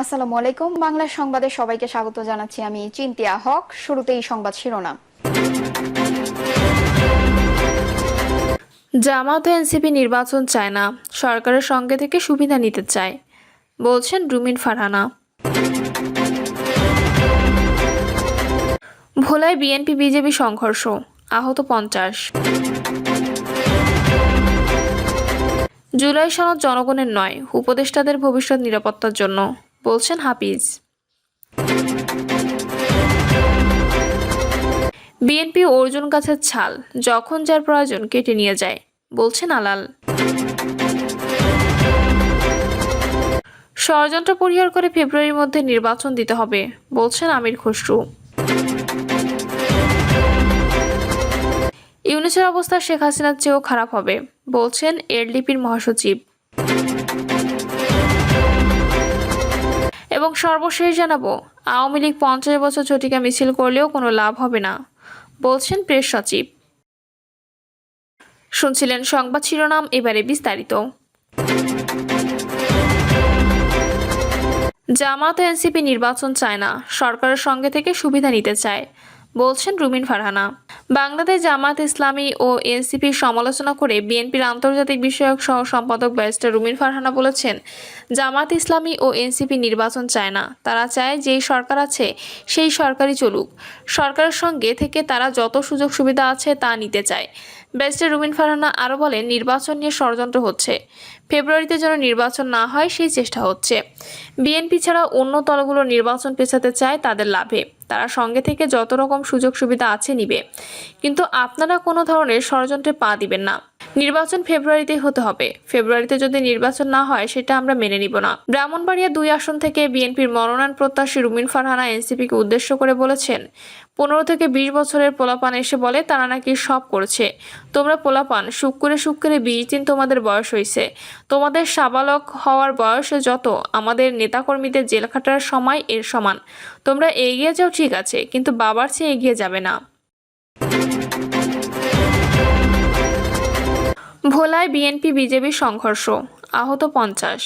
আসসালামু আলাইকুম। বাংলা সংবাদে সবাইকে স্বাগত জানাচ্ছি আমি চিন্তিয়া হক। শুরুতেই সংবাদ শিরোনাম। জামাত এনসিপি নির্বাচন চায় না। সরকারের সঙ্গে থেকে সুবিধা নিতে চায়, বলছেন রুমিন ফারহানা। ভোলায় বিএনপি, বিজেপি সংঘর্ষ, আহত পঞ্চাশ। জুলাই সনদ জনগণের নয়, উপদেষ্টাদের ভবিষ্যৎ নিরাপত্তার জন্য। বলছেন হাফিজ। বিএনপি অর্জুন গাছের ছাল, যখন যার প্রয়োজন কেটে নিয়ে যায়, বলছেন আলাল। ষড়যন্ত্র পরিহার করে ফেব্রুয়ারির মধ্যে নির্বাচন দিতে হবে, বলছেন আমির খসরু। ইউনিসের অবস্থা শেখ হাসিনার চেয়েও খারাপ হবে, বলছেন এরলিপির মহাসচিব। এবং সর্বশেষ জানাব, আওয়ামী লীগ পঞ্চাশ বছর ঝটিকা মিছিল করলেও কোনো লাভ হবে না, বলছেন প্রেস সচিব। শুনছিলেন সংবাদ শিরোনাম, এবারে বিস্তারিত। জামাত এনসিপি নির্বাচন চায় না, সরকারের সঙ্গে থেকে সুবিধা নিতে চায় বলছেন রুমিন ফারহানা। বাংলাদেশ জামাত ইসলামী ও এনসিপির সমালোচনা করে বিএনপির আন্তর্জাতিক বিষয়ক সহ সম্পাদক ব্যারিস্টার রুমিন ফারহানা বলেছেন জামাত ইসলামী ও এনসিপি নির্বাচন চায় না। তারা চায় যেই সরকার আছে, সেই সরকারই চলুক। সরকারের সঙ্গে থেকে তারা যত সুযোগ সুবিধা আছে তা নিতে চায়। ব্যারিস্টার রুমিন ফারহানা আরও বলেন, নির্বাচন নিয়ে ষড়যন্ত্র হচ্ছে। ফেব্রুয়ারিতে যেন নির্বাচন না হয়, সেই চেষ্টা হচ্ছে। বিএনপি ছাড়া অন্য দলগুলো নির্বাচন পেছাতে চায়, তাদের লাভে। তারা সঙ্গে থেকে যত রকম সুযোগ সুবিধা আছে নিবে। কিন্তু আপনারা কোনো ধরনের ষড়যন্ত্রে পা দিবেন না। নির্বাচন ফেব্রুয়ারিতে হতে হবে। ফেব্রুয়ারিতে যদি নির্বাচন না হয়, সেটা আমরা মেনে নিব না। ব্রাহ্মণবাড়িয়া দুই আসন থেকে বিএনপির মনোনয়ন প্রত্যাশী রুমিন ফারহানা এনসিপিকে উদ্দেশ্য করে বলেছেন, পনেরো থেকে বিশ বছরের পোলাপান এসে বলে তারা নাকি সব করছে। তোমরা পোলাপান সুখ করে সুখ করে বিশ দিন তোমাদের বয়স হয়েছে তোমাদের সাবালক হওয়ার বয়সে যত, আমাদের নেতাকর্মীদের জেল খাটার সময় এর সমান। তোমরা এগিয়ে যাও ঠিক আছে, কিন্তু বাবার চেয়ে এগিয়ে যাবে না। ভোলায় বিএনপি বিজেপি সংঘর্ষ, আহত পঞ্চাশ।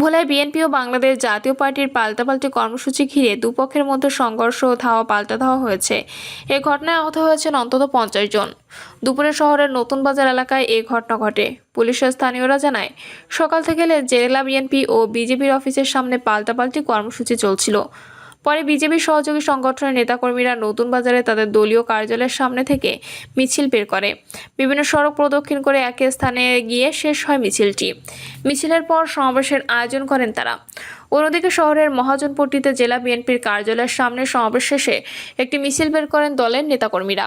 ভোলায় বিএনপি ও বাংলাদেশ জাতীয় পার্টির পাল্টাপাল্টি কর্মসূচি ঘিরে দুপক্ষের মধ্যে সংঘর্ষ ও ধাওয়া পাল্টা ধাওয়া হয়েছে। এ ঘটনায় আহত হয়েছেন অন্তত পঞ্চাশ জন। দুপুরে শহরের নতুন বাজার এলাকায় এ ঘটনা ঘটে। পুলিশের স্থানীয়রা জানায়, সকাল থেকে জেলা বিএনপি ও বিজেপির অফিসের সামনে পাল্টাপাল্টি কর্মসূচি চলছিল। পরে বিজেপি সহযোগী সংগঠনের নেতাকর্মীরা নতুন বাজারে তাদের দলীয় কার্যালয়ের সামনে থেকে মিছিল বের করে। বিভিন্ন সড়ক প্রদক্ষিণ করে একই স্থানে গিয়ে শেষ হয় মিছিলটি। মিছিলের পর সমাবেশের আয়োজন করেন তারা। অন্যদিকে শহরের মহাজনপট্টিতে জেলা বিএনপির কার্যালয়ের সামনে সমাবেশ শেষে একটি মিছিল বের করেন দলের নেতাকর্মীরা।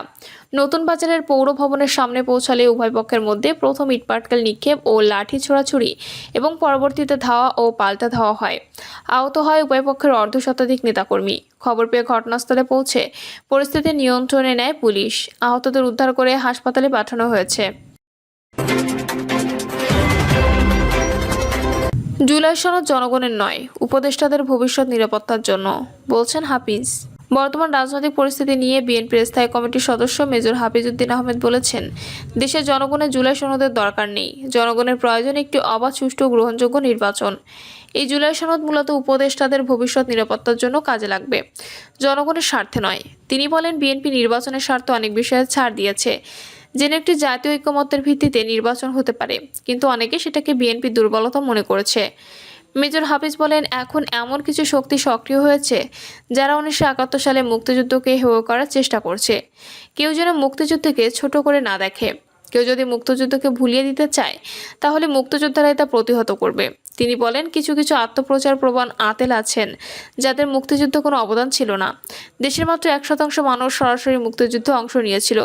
নতুন বাজারের পৌর ভবনের সামনে পৌঁছালে উভয় পক্ষের মধ্যে প্রথম ইটপাটকেল নিক্ষেপ ও লাঠি ছোড়াছুড়ি এবং পরবর্তীতে ধাওয়া ও পাল্টা ধাওয়া হয়। আহত হয় উভয় পক্ষের অর্ধ শতাধিক নেতাকর্মী। খবর পেয়ে ঘটনাস্থলে পৌঁছে পরিস্থিতি নিয়ন্ত্রণে নেয় পুলিশ। আহতদের উদ্ধার করে হাসপাতালে পাঠানো হয়েছে। জুলাই সনদ জনগণের নয়, উপদেষ্টাদের ভবিষ্যৎ নিরাপত্তার জন্য, বলছেন হাফিজ। বর্তমান রাজনৈতিক পরিস্থিতি নিয়ে বিএনপির স্থায়ী কমিটির সদস্য মেজর হাফিজউদ্দিন আহমেদ বলেছেন দেশের জনগণের জুলাই সনদের দরকার নেই, জনগণের প্রয়োজন একটি অবাধ, সুষ্ঠু, গ্রহণযোগ্য নির্বাচন। এই জুলাই সনদ মূলত উপদেষ্টাদের ভবিষ্যৎ নিরাপত্তার জন্য কাজে লাগবে। জনগণের স্বার্থে নয়, তিনি বলেন বিএনপি নির্বাচনের স্বার্থ অনেক বিষয়ে ছাড় দিয়েছে। যেন একটি জাতীয় ঐক্যমত্যের ভিত্তিতে নির্বাচন হতে পারে। কিন্তু অনেকে সেটাকে বিএনপি দুর্বলতা মনে করেছে। মেজর হাফিজ বলেন, এখন এমন কিছু শক্তি সক্রিয় হয়েছে যারা উনিশশো একাত্তর সালে মুক্তিযুদ্ধকে হেয় করার চেষ্টা করছে। কেউ যেন মুক্তিযুদ্ধকে ছোট করে না দেখে। কেউ যদি মুক্তিযুদ্ধকে ভুলিয়ে দিতে চায়, তাহলে মুক্তিযোদ্ধারাই তা প্রতিহত করবে। তিনি বলেন, কিছু কিছু আত্মপ্রচার প্রবণ আতেল আছেন, যাদের মুক্তিযুদ্ধ কোনো অবদান ছিল না। দেশের মাত্র এক শতাংশ মানুষ সরাসরি মুক্তিযুদ্ধে অংশ নিয়েছিল।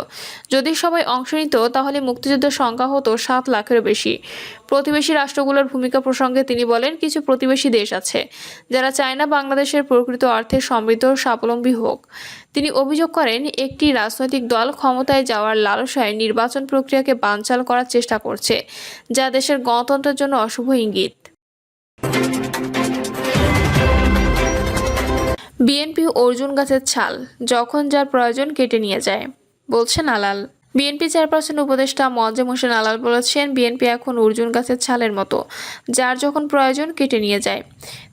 যদি সবাই অংশ নিত, তাহলে মুক্তিযুদ্ধের সংখ্যা হতো সাত লাখেরও বেশি। প্রতিবেশী রাষ্ট্রগুলোর ভূমিকা প্রসঙ্গে তিনি বলেন, কিছু প্রতিবেশী দেশ আছে, যারা চায় না বাংলাদেশের প্রকৃত অর্থে সমৃদ্ধ স্বাবলম্বী হোক। তিনি অভিযোগ করেন, একটি রাজনৈতিক দল ক্ষমতায় যাওয়ার লালসায় নির্বাচন প্রক্রিয়াকে বানচাল করার চেষ্টা করছে, যা দেশের গণতন্ত্রের জন্য অশুভ ইঙ্গিত। বিএনপি অর্জুন গাছের ছাল, যখন যার প্রয়োজন কেটে নিয়ে যায় বলছেন আলাল বিএনপি চেয়ারপারসন উপদেষ্টা মজে হোসেন আলাল বলেছেন, বিএনপি এখন অর্জুন গাছের ছালের মতো, যার যখন প্রয়োজন কেটে নিয়ে যায়।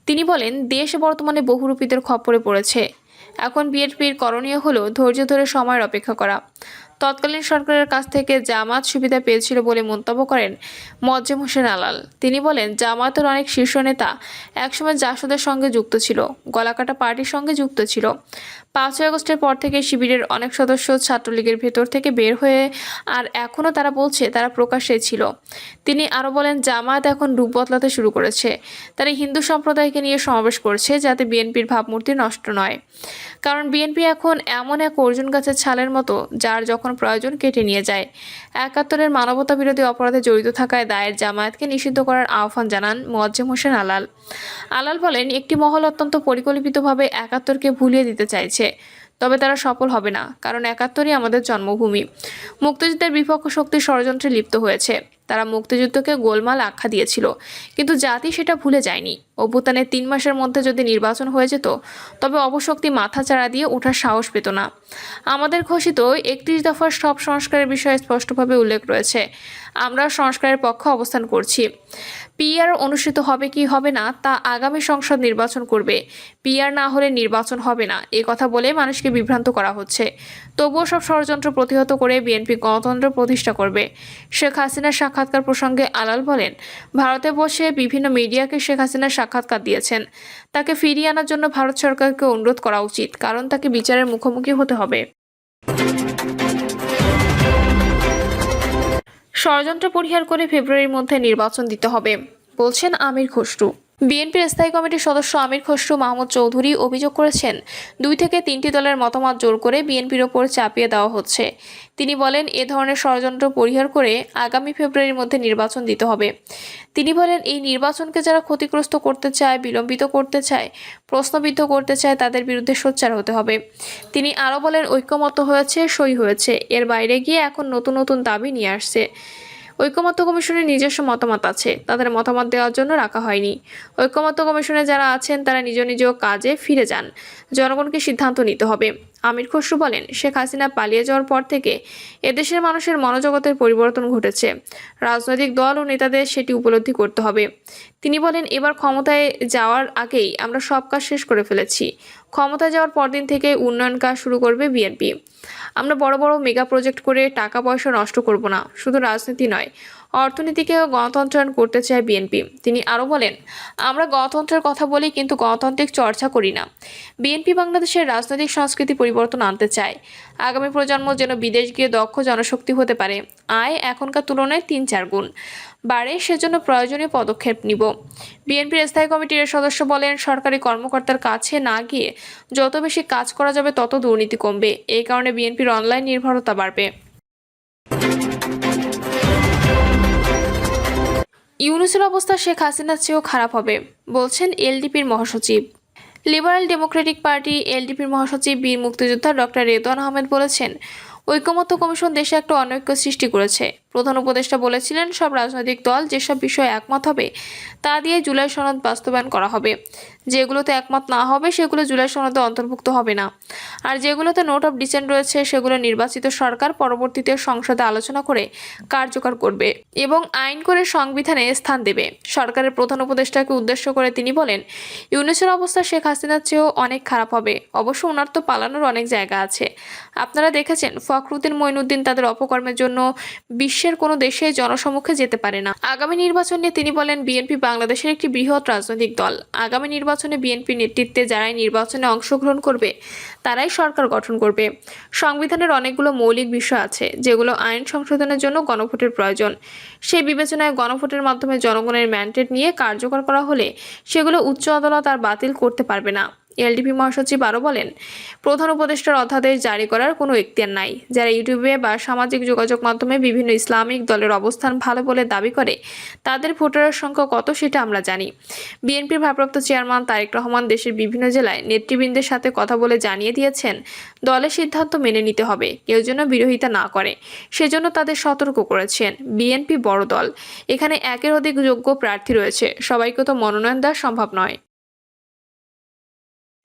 তিনি বলেন, দেশ বর্তমানে বহুরূপীদের খপ্পরে পড়েছে। এখন বিএনপির করণীয় হলো ধৈর্য ধরে সময়ের অপেক্ষা করা। তৎকালীন সরকারের কাছ থেকে জামাত সুবিধা পেয়েছিল বলে মন্তব্য করেন মজ্জেম হোসেন আলাল। তিনি বলেন জামাতের অনেক শীর্ষ নেতা একসময় জাসদের সঙ্গে যুক্ত ছিল, গলাকাটা পার্টির সঙ্গে যুক্ত ছিল। পাঁচই আগস্টের পর থেকে শিবিরের অনেক সদস্য ছাত্রলীগের ভেতর থেকে বের হয়ে আর এখনও তারা বলছে তারা প্রকাশ্যে ছিল। তিনি আরও বলেন, জামায়াত এখন রূপ বদলাতে শুরু করেছে। তারা হিন্দু সম্প্রদায়কে নিয়ে সমাবেশ করছে যাতে বিএনপির ভাবমূর্তি নষ্ট নয়। কারণ বিএনপি এখন এমন এক অর্জুন গাছের ছালের মতো, যার যখন প্রয়োজন কেটে নিয়ে যায়। একাত্তরের মানবতা বিরোধী অপরাধে জড়িত থাকায় দায়ের জামায়াতকে নিষিদ্ধ করার আহ্বান জানান মোয়াজ্জেম হোসেন আলাল। আলাল বলেন, একটি মহল অত্যন্ত পরিকল্পিতভাবে একাত্তরকে ভুলিয়ে দিতে চাইছে, তবে তারা সফল হবে না, কারণ একাত্তরই আমাদের জন্মভূমি। মুক্তিযুদ্ধের বিপক্ষ শক্তি ষড়যন্ত্রে লিপ্ত হয়েছে। তারা মুক্তিযুদ্ধকে গোলমাল আখ্যা দিয়েছিল। কিন্তু জাতি সেটা ভুলে যায়নি। অভ্যুত্থানের তিন মাসের মধ্যে যদি নির্বাচন হয়ে যেত, তবে অবশক্তি মাথা চাড়া দিয়ে ওঠার সাহস পেত না। আমাদের ঘোষিত একত্রিশ দফার সব সংস্কারের বিষয়ে স্পষ্টভাবে উল্লেখ রয়েছে। আমরা সংস্কারের পক্ষে অবস্থান করছি। পিআর অনুষ্ঠিত হবে কি হবে না তা আগামী সংসদ নির্বাচন করবে। পিআর না হলে নির্বাচন হবে না, এ কথা বলে মানুষকে বিভ্রান্ত করা হচ্ছে। তবুও সব ষড়যন্ত্র প্রতিহত করে বিএনপি গণতন্ত্র প্রতিষ্ঠা করবে। শেখ হাসিনার সাক্ষাৎকার প্রসঙ্গে আলাল বলেন, ভারতে বসে বিভিন্ন মিডিয়াকে শেখ হাসিনার সাক্ষাৎকার দিয়েছেন। তাকে ফিরিয়ে আনার জন্য ভারত সরকারকে অনুরোধ করা উচিত, কারণ তাকে বিচারের মুখোমুখি হতে হবে। ষড়যন্ত্র পরিহার করে ফেব্রুয়ারির মধ্যে নির্বাচন দিতে হবে বলছেন আমির খসরু। বিএনপির স্থায়ী কমিটির সদস্য আমির খসরু মাহমুদ চৌধুরী অভিযোগ করেছেন, দুই থেকে তিনটি দলের মতামত জোর করে বিএনপির ওপর চাপিয়ে দেওয়া হচ্ছে। তিনি বলেন, এ ধরনের ষড়যন্ত্র পরিহার করে আগামী ফেব্রুয়ারির মধ্যে নির্বাচন দিতে হবে। তিনি বলেন, এই নির্বাচনকে যারা ক্ষতিগ্রস্ত করতে চায়, বিলম্বিত করতে চায়, প্রশ্নবিদ্ধ করতে চায়, তাদের বিরুদ্ধে সোচ্চার হতে হবে। তিনি আরও বলেন, ঐক্যমত্য হয়েছে, সই হয়েছে। এর বাইরে গিয়ে এখন নতুন নতুন দাবি নিয়ে আসছে। ঐক্যমত্য কমিশনের নিজস্ব মতামত আছে, তাদের মতামত দেওয়ার জন্য রাখা হয়নি। ঐক্যমত্য কমিশনে যারা আছেন, তারা নিজ নিজ কাজে ফিরে যান। জনগণকে সিদ্ধান্ত নিতে হবে। আমির খসরু বলেন, শেখ হাসিনা পালিয়ে যাওয়ার পর থেকে এদেশের মানুষের মনোজগতের পরিবর্তন ঘটেছে। রাজনৈতিক দল ও নেতাদের সেটি উপলব্ধি করতে হবে। তিনি বলেন, এবার ক্ষমতায় যাওয়ার আগেই আমরা সব কাজ শেষ করে ফেলেছি। ক্ষমতায় যাওয়ার পরদিন থেকে উন্নয়ন কাজ শুরু করবে বিএনপি। আমরা বড় বড় মেগা প্রজেক্ট করে টাকা পয়সা নষ্ট করব না, শুধু রাজনীতি নয়। অর্থনীতিকেও গণতন্ত্রায়ন করতে চায় বিএনপি। তিনি আরও বলেন, আমরা গণতন্ত্রের কথা বলি, কিন্তু গণতান্ত্রিক চর্চা করি না। বিএনপি বাংলাদেশের রাজনৈতিক সংস্কৃতি পরিবর্তন আনতে চায়। আগামী প্রজন্ম যেন বিদেশ গিয়ে দক্ষ জনশক্তি হতে পারে। আয় এখনকার তুলনায় তিন চার গুণ। বাড়ে সেজন্য প্রয়োজনীয় পদক্ষেপ নিব। বিএনপির স্থায়ী কমিটির সদস্য বলেন, সরকারি কর্মকর্তার কাছে না গিয়ে যত বেশি কাজ করা যাবে, তত দুর্নীতি কমবে। এই কারণে বিএনপির অনলাইন নির্ভরতা বাড়বে। ইউনুসের অবস্থা শেখ হাসিনার চেয়েও খারাপ হবে, বলছেন এলডিপির মহাসচিব। লিবারেল ডেমোক্রেটিক পার্টি এলডিপির মহাসচিব বীর মুক্তিযোদ্ধা ডক্টর রেদওয়ান আহমেদ বলেছেন, ঐকমত্য কমিশন দেশে একটা অনৈক্য সৃষ্টি করেছে। প্রধান উপদেষ্টা বলেছিলেন, সব রাজনৈতিক দল যেসব বিষয়ে একমত হবে, তা দিয়ে জুলাই সনদ বাস্তবায়ন করা হবে। যেগুলোতে একমত না হবে, সেগুলো জুলাই সনদে অন্তর্ভুক্ত হবে না। আর যেগুলোতে নোট অফ ডিসেন্ট রয়েছে, সেগুলো নির্বাচিত সরকার পরবর্তীতে সংসদে আলোচনা করে কার্যকর করবে এবং আইন করে সংবিধানে স্থান দেবে। সরকারের প্রধান উপদেষ্টাকে উদ্দেশ্য করে তিনি বলেন, ইউনিসের অবস্থা শেখ হাসিনার চেয়েও অনেক খারাপ হবে। অবশ্য ওনার তো পালানোর অনেক জায়গা আছে। আপনারা দেখেছেন, ফখরুদ্দিন মঈনুদ্দিন তাদের অপকর্মের জন্য বিশ্বের কোনো দেশে জনসমক্ষে যেতে পারে না। আগামী নির্বাচন নিয়ে তিনি বলেন, বিএনপি বাংলাদেশের একটি বৃহৎ রাজনৈতিক দল। আগামী নির্বাচনে বিএনপি নেতৃত্বে যারাই নির্বাচনে অংশগ্রহণ করবে, তারাই সরকার গঠন করবে। সংবিধানের অনেকগুলো মৌলিক বিষয় আছে, যেগুলো আইন সংশোধনের জন্য গণভোটের প্রয়োজন। সেই বিবেচনায় গণভোটের মাধ্যমে জনগণের ম্যান্ডেট নিয়ে কার্যকর করা হলে সেগুলো উচ্চ আদালত আর বাতিল করতে পারবে না। এলডিপি মহাসচিব আরও বলেন, প্রধান উপদেষ্টার অধ্যাদেশ জারি করার কোনো এখতিয়ার নাই। যারা ইউটিউবে বা সামাজিক যোগাযোগ মাধ্যমে বিভিন্ন ইসলামিক দলের অবস্থান ভালো বলে দাবি করে, তাদের ভোটারের সংখ্যা কত সেটা আমরা জানি। বিএনপির ভারপ্রাপ্ত চেয়ারম্যান তারেক রহমান দেশের বিভিন্ন জেলায় নেতৃবৃন্দের সাথে কথা বলে জানিয়ে দিয়েছেন, দলের সিদ্ধান্ত মেনে নিতে হবে, কেউ যেন বিরোধিতা না করে। সেজন্য তাদের সতর্ক করেছেন বিএনপি বড় দল। এখানে একের অধিক যোগ্য প্রার্থী রয়েছে, সবাইকে তো মনোনয়ন দেওয়া সম্ভব নয়।